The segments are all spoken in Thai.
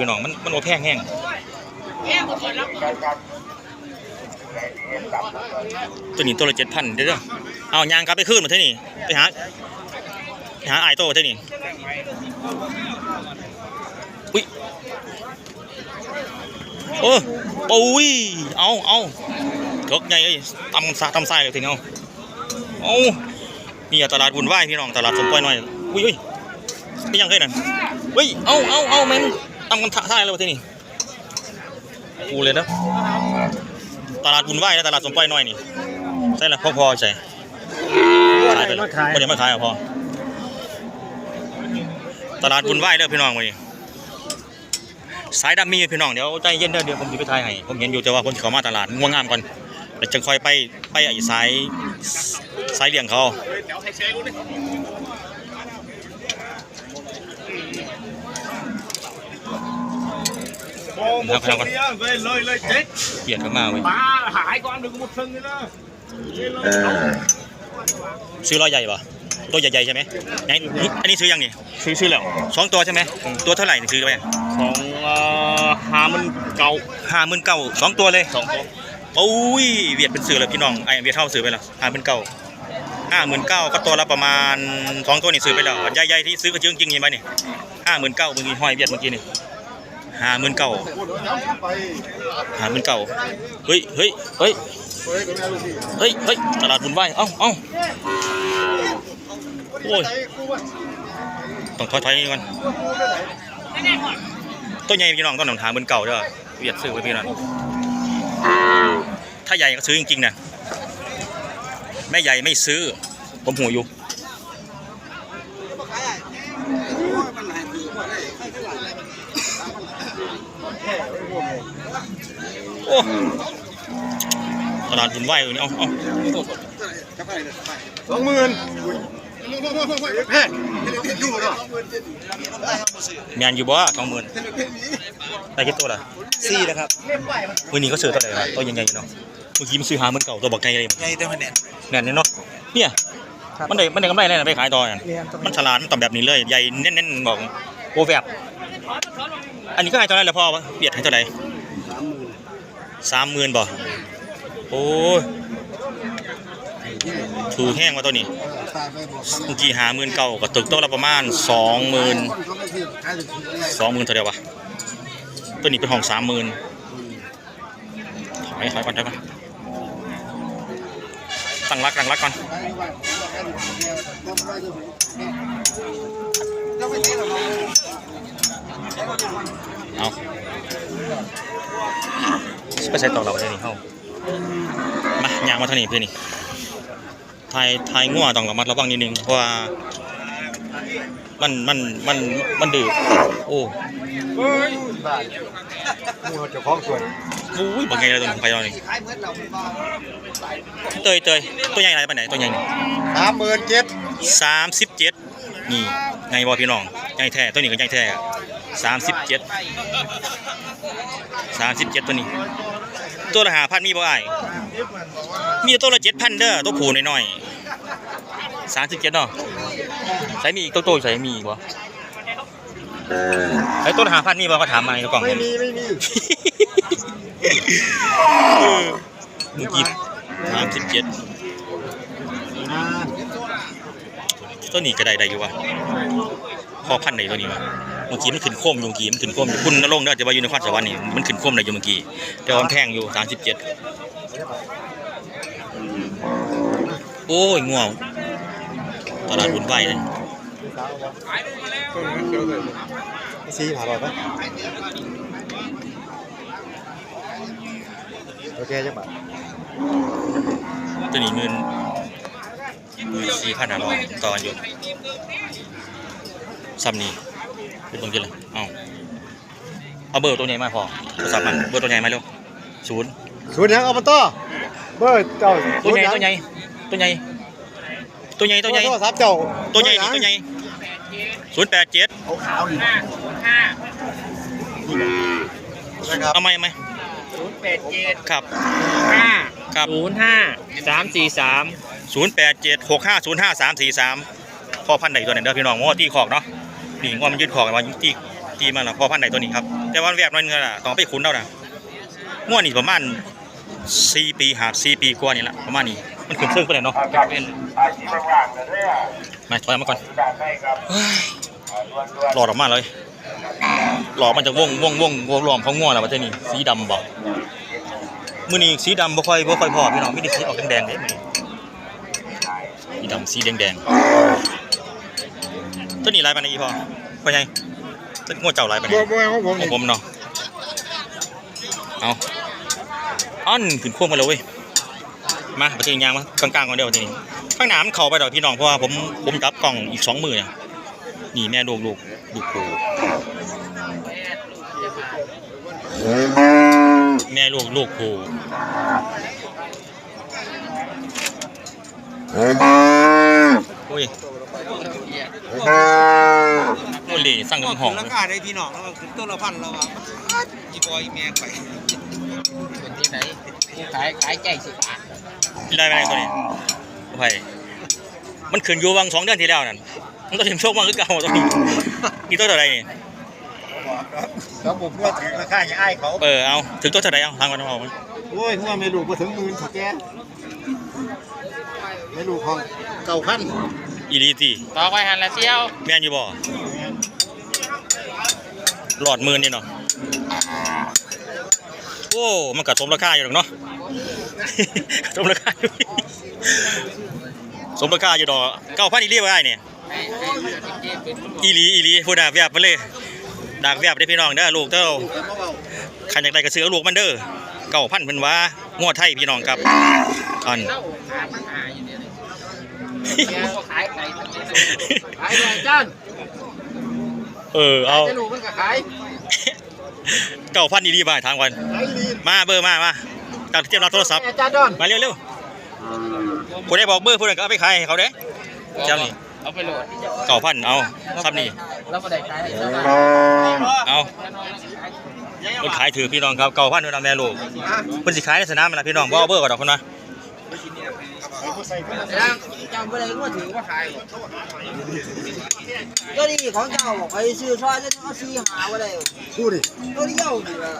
พี่น้องมันมันโอแพงแห้งตัวนี้ตัวละเจ็ดพันเด้อเอายางกลับไปขึ้นมาเท่านี่ไปหาไปหาไอโตเท่านี่อุ้ยโอ้ปุ้ยเอาเอาเถกใหญ่เอ้ยตำซาตำไส้เลยทีนี้เอาเอานี่ตลาดวุ่นวายพี่น้องตลาดสมปล่อยหน่อยอุ้ยอุ้ยไม่ยังเคยนั่นเฮ้ยเอาเอาเอาแม่ง ตำกันท่าอะไรวะที่นี่กูเลยนะตลาดวุ่นวายนะตลาดสมปล่อยหน่อยนี่ใช่ละพ่อพอใช่ขายไปเลยไม่ได้มาขายอะพ่อตลาดวุ่นวายเด้อพี่น้องวันนี้สายดำมีอยู่พี่น้องเดี๋ยวใจเย็นเด้อเดี๋ยวผมจะไปถ่ายให้ผมเห็นอยู่แต่ว่าผมสิเข้ามาตลาดง่วงงามก่อนแล้วจึงค่อยไปไปไอ้สายสายเลี้ยงเขา โอ้หมดเนี้ยเลยเลยเลยเจ๊กเปลี่ยนเข้ามาเว้ยปลาหายก่อนหนึ่งหมดซึ่งเลยนะซื้อร้อยใหญ่ป่ะตัวใหญ่ๆใช่ไหมไหนอันนี้ซื้อยังนี่ซื้อซื้อแล้วสองตัวใช่ไหมตัวเท่าไหร่ซื้อไปของหามันเก่าห้าหมื่นเก้าสองตัวเลยสองตัวโอ้ยเวียดเป็นซื้อเลยพี่น้องไอเวียดเท่าซื้อไปแล้วห้าหมื่นเก้าห้าหมื่นเก้าก็ตัวละประมาณสองตัวนี่ซื้อไปแล้วใหญ่ๆที่ซื้อก็จริงๆเห็นไหมนี่ห้าหมื่นเก้าเมื่อกี้ห้อยเวียดเมื่อกี้นี่ ห้าหมื่นเก้าห้าหมื่นเก้าเฮ้ยเฮ้ยเฮ้ยเฮ้ยเฮ้ยตลาดบุญไหวเอ้าเอ้าโอ้ยต้องถอยๆนี่ก่อนตัวใหญ่พี่น้องต้องหนังหาหมื่นเก้าเด้อเวียดซื้อไว้พี่น้องถ้าใหญ่ก็ซื้อจริงๆนะแม่ใหญ่ไม่ซื้อผมหูอยู่ โอ้ตลาดบุญไหวเลยนี่เอาเอาสองหมื่นแพ้ดูเนาะแมนอยู่บ่สองหมื่นได้กี่ตัวล่ะสี่นะครับมือนี้ก็ซื้อเท่าไหร่ล่ะตัวยังไงเนาะเมื่อกี้มันซื้อหาหมื่นเก่าตัวบักไงเลยไงเต็มคะแนนแน่นเนี่ยเนาะเนี่ยมันได้มันได้กำไรเลยนะไปขายต่อกันเรียมันฉลาดมันตอบแบบนี้เลยใหญ่เน้นๆบอกโอแบบ อันนี้ก็ให้เท่าไหรแล้วพ่อวะเบียดให้เท่าไหร่สามหมื่นบ่โอ้ยถูแห้งมาตัวนี้เมื่อกี้หาหมื่นเก่าก็ตกตัวละประมาณสองหมื่นสองหมื่นเท่าเดียววะตัวนี้เป็นห้องสามหมื่นถอยถอยก่อนถอยก่อนตั้งรักตั้งรักก่อน เอาไปใส่ต่อเราได้นี่เฮามาย่างมาเท่านี้เพื่อนนี่ทายทายงัวต้องระมัดระวังนิดนึงเพราะว่ามันมันมันมันดื้อโอ้มูเจ้าของส่วนอุ้ยบอกไงเลยตรงไปตอนนี้เตยเตยตัวใหญ่อะไรปานไหนตัวใหญ่สามหมื่นเจ็ดสามสิบเจ็ดนี่ไงบอพี่น้องใหญ่แท้ตัวนี้ก็ใหญ่แท้ สามสิบเจ็ดสามสิบเจ็ดตัวนี้ ตัวละหาพันมีบ่ไอ้ายมีตัวละเจ็ดพันเด้อตัวผูน้อยๆสามสิบเจ็ดเนาะใส่มีอีกตัวโตใส่มีอีกบ่ไอ้ตัวละหาพันมีบ่ก็ถามมาในกล่องไม่มีไม่มีเออเมื่อกี้สามสิบเจ็ดตัวนี้ก็ได้ได้อยู่วะ พอพันไหนตัวนี้วะเมื่อกี้มันขึ้นโคมอยู่เมื่อกี้มันขึ้นโคมอยู่คุณนรงค์เด้อจะว่าอยู่นครสวรรค์นี่มันขึ้นโคมได้อยู่เมื่อกี้แต่ว่ามันแพงอยู่สามสิบเจ็ดโอ้ยง่วงตลาดบุญไหวเลยสี่ผ่าร้อยปะโอเคจังปะตัวนี้หมื่นหมื่นสี่พันห้าร้อยต่อกันอยู่ ซ้ำนี่เป็นตรงนี้เลยเอาเอาเบอร์ตัวใหญ่มาพอโทรศัพท์มันเบอร์ตัวใหญ่มาเร็วศูนย์ศูนย์ยังอบตเบอร์เจ้าตัวใหญ่ตัวใหญ่ตัวใหญ่ตัวใหญ่ตัวใหญ่โทรศัพท์เจ้าตัวใหญ่นี่ตัวใหญ่ศูนย์แปดเจ็ดเอาขาวดิเอาไหมเอาไหมศูนย์แปดเจ็ดครับห้าครับศูนย์ห้าสามสี่สามศูนย์แปดเจ็ดหกห้าศูนย์ห้าสามสี่สามพ่อพันธุ์ไหนตัวไหนเด้อพี่น้องง้อที่ขอกเนาะ นี่งอมันยืดขอกันมาที่ที่มันละพ่อพันไหนตัวนี้ครับ แต่วันแวบนั่นก็ล่ะต้องไปขุนเอานะง่วนี่ประมาณ4ปีหา4ปีกว่านี่ละประมาณนี้มันขึ้นเชิงไปเลยเนาะมาถอยมาก่อนหลอดออกมาเลยหลอดมันจะว่งว่งว่งวงรวมเขาง่วแล้วประเทศนี้สีดำบ่มื้อนี้สีดำบ่ค่อยบ่ค่อยพอพี่น้องมีแต่สีออกแดงๆเด้มื้อนี้สีดำสีแดงๆ ตัวนี้ลายปานใดอีพอพ่อใหญ่ตัวง่วเจ้าลายปานใดบัวบัวของผมของผมเนาะเอาอันขึ้นควงมาเลยเว้ยมาไปถึงยางมากลางๆก่อนเดียวทีนี้ข้างหน้ามันเข่าไปดอกพี่น้องเพราะว่าผมผมจับกล่องอีกสองมือเนี่ยนี่แม่ลูกลูกลูกปูแม่ลูกลูกปูโอ้ย โอ้ยเหล่สั่งกันห้องราคาได้พี่น้องแล้วขึ้นต้นละพันแล้วอะอีบอยแม่ไปเป็นที่ไหนผู้ขายขายใจสิบบาทได้ไหมตัวนี้โอ้ยมันขึ้นอยู่วังสองเดือนที่แล้วนั่นมันต้องเห็นโชควังคือเก่าตัวนี้กี่ตัวเท่าไรนี่แล้วผมว่าถึงราคาอย่างไอ้เขาเออเอาถึงตัวเท่าไรเอาทางกันเอาโอ้ยหัวไม่รู้ก็ถึงหมื่นถูกแกไม่รู้ของเก่าพัน อีลีตีต่อไปหันละเที่ยวแม่นอยู่บ่หลอดหมื่นนี่เนาะโอ้มันก็สมราคาอยู่หรอกเนาะสมราคาอยู่สมราคาอยู่ดอกเก้าพันอีลีบ่ได้เนี่ยให้ให้เรือที่เก็บเป็นอีหลีอีหลีพูดดากแวบไปเลยดากแวบได้อพี่น้องเด้อลูกเด้อขันอยากได้ก็ซื้อเอาลูกมันเด้อเก้าพันเพิ่นว่างวดไทยพี่น้องครับอัน ขายไก่ทั้งนี้ขายด้วยจ้านเออเอาจะรู้มันก็ขายเก้าพันอีหลีบ่ายทางวันไอ้ลีมาเบอร์มามาตัดเทียบรับโทรศัพท์อาจารย์ดอนมาเร็วเร็วผู้ใดบอกเบอร์ผู้นั้นก็เอาไปขายให้เขาเด้เจ้านี่เอาไปโหลดเก้าพันเอาซ้ำนี่แล้วก็ได้ขายให้ชาวบ้านเอาคนขายถือพี่น้องครับเก้าพันเวลาแม่ลูกเพิ่นสิขายในสนามนั่นล่ะพี่น้องบ่เอาเบอร์ก่อนดอกคนว่า แล้วจำไปเลยก็ถือว่าขายก็ดีของเจ้าบอกไปซื้อซอยจะเอาซีหาไว้เลยดูดิตัวเดียวดีละ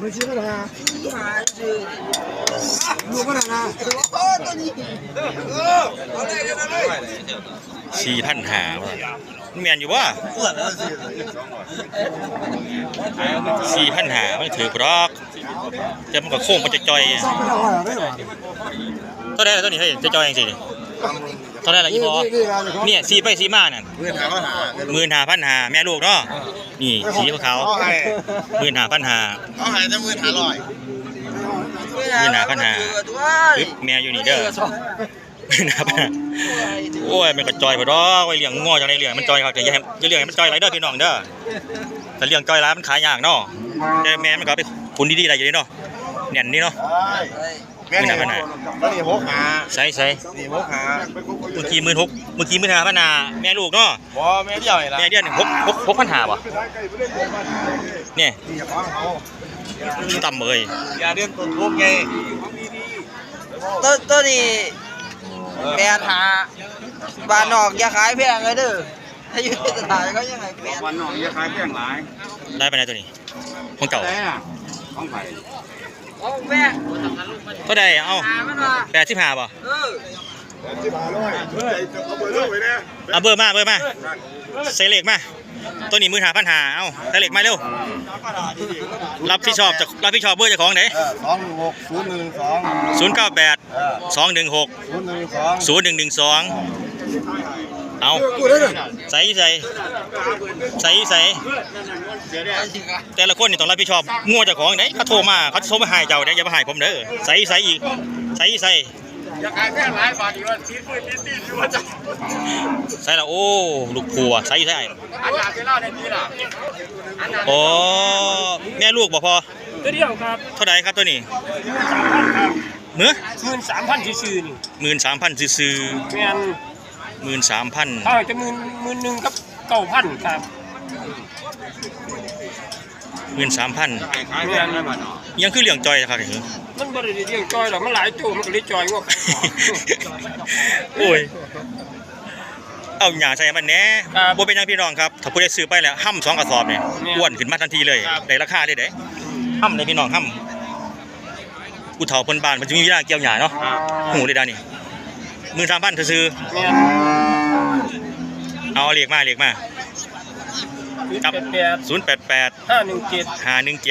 มันชื่ออะไรนะซีหาซื้อดูมันนะโอ้ตัวนี้เออเอาเลยเอาเลยสี่พันหาแม่นอยู่ว่าสี่พันหาไมันถือกรอกแต่มันก็โค้งมันจะจอย ซ่อมไม่ได้หรอได้หรอตัวใดล่ะตัวนี้เฮ้ยจะจอยยังสินี่ตัวใดล่ะอีพอเนี่ยสีไปสีมานั่นเพื่อนถามว่าหาหมื่นห้าพันหาแม่ลูกเนาะนี่สีขาวเขาให้หมื่นห้าพันหาเขาให้จะหมื่นหาร้อยนี่นะปัญหาตัวปึ๊บแม่อยู่นี่เด้อหมื่นห้าพันหาโอ้ยมันก็จอยไปดอกไว้เลี้ยงง้อจังไดเลี้ยงมันจอยครับอย่าให้อย่าเลี้ยงให้มันจอยไรเด้อพี่น้องเด้อแต่เลี้ยงจอยร้ายมันขายยากเนาะแต่แม่มันก็เอาไปทุนดีๆได้อยู่นี่เนาะแน่นนี่เนาะ แม่นี่ก็นี่หกหาใส่ใส่นี่หกหาเมื่อกี้มื่นหกเมื่อกี้มื่นหาพันหาแม่ลูกเนาะบ่แม่เดียวนี่ละแม่เดือนหนึ่งหกหกหกพันหาป่ะเนี่ยต่ำเลยอย่าเดือนต้นทุกไงตัวตัวนี้แปดหาบานนอกอย่าขายแพงเลยเด้อถ้าอยู่ในตลาดก็ยังไงแปดวันนองอย่าขายแพงหลายได้ไปไหนตัวนี้ของเก่าได้อะของไผ่โอ้แม่ เอ้าหามันมาแปดสิบห้าป่ะเออสิบห้าร้อยเฮ้ยเอาเบอร์เลิกไว้นะเอาเบอร์มาเบอร์มาใส่เหล็กมาตัวนี้มือหาพันหาเอ้าใส่เหล็กมาเร็ว รับผิดชอบจากรับผิดชอบเบอร์เจ้าของไหนเออสองหกศูนย์หนึ่งสองศูนย์เก้าแปดเออสองหนึ่งหกศูนย์หนึ่งสอง ศูนย์หนึ่งหนึ่งสองเอากูได้เลยใส่ใส่ใส่ใส่แต่ละคนนี่ต้องรับผิดชอบงัวเจ้าของไหนเขาโทรมาเขาโทรมาหายเจ้าเด้อย่ามาหายผมเด้อใส่ใส่อีกใส่ใส่อยากขายแค่หลายบาทอีกว่าชีดพื้นนิดๆอยู่ว่าจะใส่ละโอ้ลูกผัวใส่ใส่อันอยากไปเล่าในนี้ล่ะอันนั้นโอ้แม่ลูกบ่พอตัวเดียวครับเท่าไหร่ครับตัวนี้เมื่อหมื่นสามพันซื่อๆนี่หมื่นสามพันซื้อแม่น หมื่นสามพันถ้าจะหมื่นหมื่นหนึ่งกับเก้าพันครับหมื่นสามพันแม่นยังคือเหลี่ยงจอยนะครับมันบริเรียงจอยหรอกมันหลายตัวมันก็เลยจอยว่าโอ้ยเอาหญ้าใส่มันแหน่ครับบ่เป็นหยังพี่น้องครับ ถ้าผู้ใดซื้อไปแล้วห้ำสองกระสอบเนี่ยแม่นอ้วนขึ้นมาทันทีเลยครับได้ราคาได้เด้ห้ำเลยพี่น้องห้ำผู้เฒ่าเพิ่นบ้านมันจะมีเวลาเกี่ยวหญ้าเนาะครับหูเลยดานี่ มือสามพันซื้อแม่นๆเอาเรียกมาเรียกมาครับแปด0 8 8ห้าหนึ่งเจ็ด5 1 7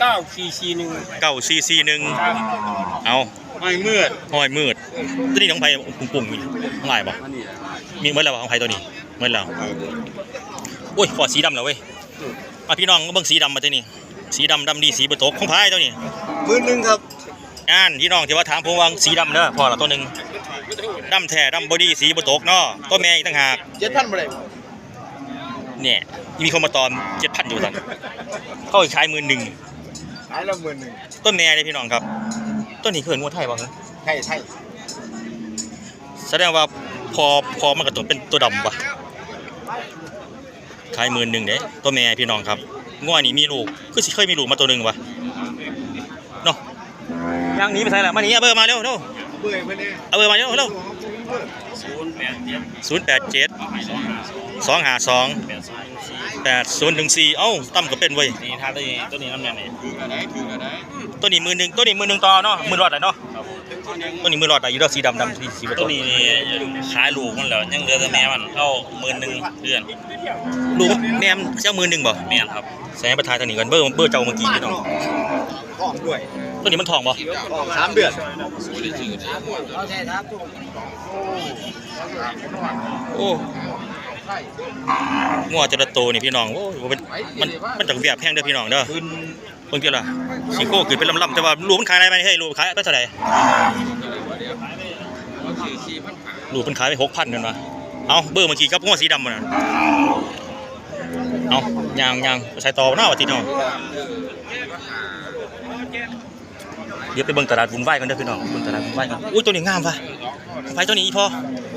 เก้าสี่สี่หนึ่ง9 4 4 1ครับเอาไม่มืดห้อยมืดตัวนี้ของไผปุ่งๆมีทั้งหลายบ่มีเมื่อแล้วบ่ของไผตัวนี้เมื่อแล้วโอ้ยพอสีดำแล้วเว้ยมาพี่น้องเบิ่งสีดำมาตัวนี้สีดำดำดีสีบ่ตกของไผตัวนี้มือหนึ่งครับ อ่านพี่น้องที่ว่าถามผมว่าสีดำเด้อพอละตัวหนึง ดำแท้ดำบ่ดีสีบ่ตกเนาะตัวแม่อีกต่างหากเจ็ดพันบ่ได้เนี่ยมีคนมาตอม7,000อยู่ตอนเขาขายหมื่นหนึ่งขายละหมื่นหนึ่งต้นแม่เลยพี่น้องครับ ต้นนี้เคยงวดไทยบ้างใช่ใช่แสดงว่าพอพอมันก็ต้องเป็นตัวดำปะขายหมื่นหนึ่งเด้ตัวแม่พี่น้องครับงวดนี้มีลูกคือสิเคยมีลูกมาตัวหนึ่งวะเนาะย่างหนี้ไปใส่ละมาหนีเอาเบอร์มาเร็วเร็ว เบื่อเพื่อนเนี่ยเอาเบอร์มาเร็วเร็วศูนย์แปดเจ็ดสองหาสองแปดศูนย์หนึ่งสี่เอ้าตั้มก็เป็นเว้ยนี่ท่าตัวนี้ตัวนี้น้ำแน่นี่ตัวนี้มือหนึ่งตัวนี้มือหนึ่งต่อเนาะมือรอดไหนเนาะตัวนี้มือรอดไหนอยู่ดอกสีดำดำสีสีประตัตูวนี้นี่ขายลูกมันแล้วยังเหลือแต่แม่มันเอาหมื่นหนึ่งเดือนลูกแม่มเจ้ามือหนึ่งบ่แม่นครับแสงประทายตัวนี้กันเบอร์เบอร์เจ้าเมื่อกี้พี่น้องห้องด้วย ตัวนี้มันทองบ่ห้องสามเดือนโอ้งัวจะระโตนี่พี่น้องโอ้ยมันมันมันจากเวียบแพงเด้อพี่น้องเด้อเบิ่งเกี่ยวล่ะสีโก้ขึ้นเป็นลำๆแต่ว่าลูกมันขายได้ไหมเฮ้ยลูกขายไปเท่าไหร่ลูกมันขายไปหกพันกันวะเอาเบอร์เมื่อกี้กับงัวสีดำมันน่ะเอายางยางไปใส่ต่อหน้าวะทีน้อง เดี๋ยวไปเบิ่งตลาดวุ่นวายกันเด้อพี่น้องเบิ่งตลาดวุ่นวายกันอุ้ยตัวนี้งามว่ะไฟตัวนี้อีพอ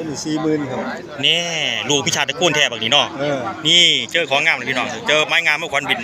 นี่สี่หมื่นครับนี่ลูกพิชาตะกูลแท้บักนี้เนาะเออนี่เจอของงามเลยพี่น้องเจอไม้งามเมื่อควันบิน